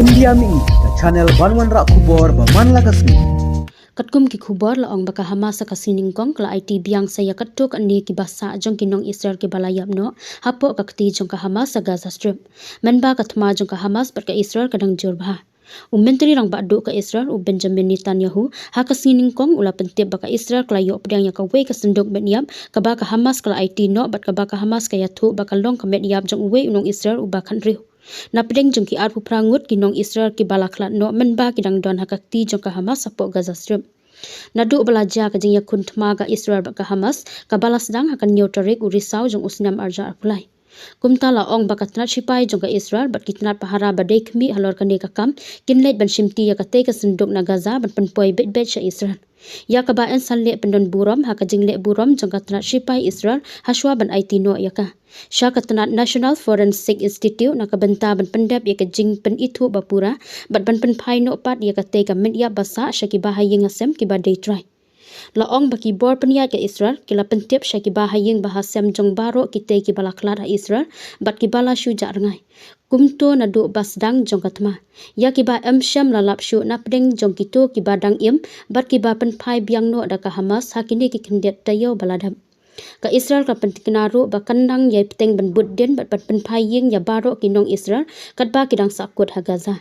India Mi ke channel Banwan Rak Kubor Baman Lagasmi. Katkum ki khubor la ong baka Hamas ka sining kong kala IT biang saya katuk ani ki basa jong ki nong Israel ki balayap no hapo ka kti jong ka Hamas sa Gaza Strip. Men ba ka thma jong ka Hamas ber ka Israel kadang jur bah. U menteri rang badu ka Israel u Benjamin Netanyahu ha ka sining kong ula pentip baka Israel kala yo pedang ka we ka senduk niap ka ba ka Hamas kala IT no bat ka ba ka Hamas ka ya thu baka long ka met yap jong we nong Israel u ba kan riu. Na pedeng jong ki arpu prangut ki nong Israel ki balaklat no men ba ki dang don hakakti jong ka Hamas sapo Gaza Strip. Nadu belajar ke jeng yakun temaga Israel baka Hamas ka balas dang akan nyotarik urisau jong usnam arja apulai. Kumta la ong baka tnat sipai jong ka Israel bat kitnat pahara badai kemi halor kane ka kam kinlet ban shimti ya ka ka senduk na Gaza ban penpoi bet bet sya Israel. Ya ka ba en san le pendon buram ha ka jing le buram jong ka tnat sipai Israel haswa ban IT no ya ka. Sya ka tnat National Forensic Institute na ka benta ban pendep ya ka jing pen itu bapura bat ban penpai no pat ya ka ka mit ya basa sya ki bahayeng asem ki ba day try. La ong baki bor peniat ke Israel kila pentip sya ki bahayeng bahasem jong baro ki te ki balaklat ha Israel bat ki bala syu ja rengai. Kumto na du bas dang jong katma. Ya ki ba em syam lalap syu na pedeng jong kito ki ba dang im bat ki penpai biang no da ka Hamas hakini ki kendet tayo baladam. Ka Israel ka pentiknaru ba kandang yai peteng ban buddin bat penpai yeng ya baro ki nong Israel kat ba ki dang sakut ha Gaza.